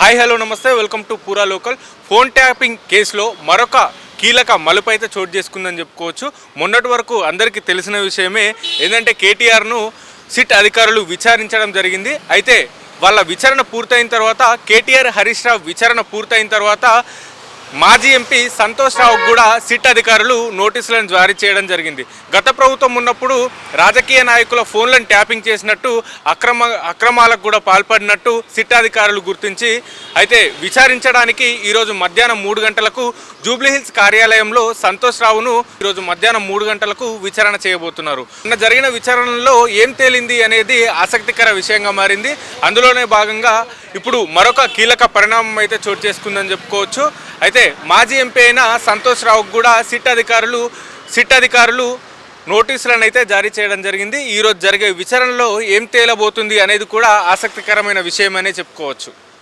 Hi hello namaste welcome to Poora local. Phone tapping కేసులో మరొక కీలక మలుపు అయితే చోటు చేసుకుందని చెప్పుకోవచ్చు. మొన్నటి వరకు అందరికీ తెలిసిన విషయమే ఏంటంటే కేటీఆర్ను సిట్ అధికారులు విచారించడం జరిగింది. అయితే వాళ్ళ విచారణ పూర్తయిన తర్వాత కేటీఆర్ హరీష్ రావు విచారణ పూర్తయిన తర్వాత మాజీ ఎంపీ సంతోష్ రావు కూడా సిట్ అధికారులు నోటీసులను జారీ చేయడం జరిగింది. గత ప్రభుత్వం ఉన్నప్పుడు రాజకీయ నాయకుల ఫోన్లను ట్యాపింగ్ చేసినట్టు అక్రమ అక్రమాలకు కూడా పాల్పడినట్టు సిట్ అధికారులు గుర్తించి అయితే విచారించడానికి ఈరోజు మధ్యాహ్నం మూడు గంటలకు జూబ్లీహిల్స్ కార్యాలయంలో సంతోష్ రావును ఈరోజు మధ్యాహ్నం మూడు గంటలకు విచారణ చేయబోతున్నారు. నిన్న జరిగిన విచారణలో ఏం తేలింది అనేది ఆసక్తికర విషయంగా మారింది. అందులోనే భాగంగా ఇప్పుడు మరొక కీలక పరిణామం అయితే చోటు చేసుకుందని చెప్పుకోవచ్చు. అయితే మాజీ ఎంపీ అయిన సంతోష్ రావుకు కూడా సిట్ అధికారులు సిట్ అధికారులు నోటీసులను అయితే జారీ చేయడం జరిగింది. ఈరోజు జరిగే విచారణలో ఏం తేలబోతుంది అనేది కూడా ఆసక్తికరమైన విషయమనే చెప్పుకోవచ్చు.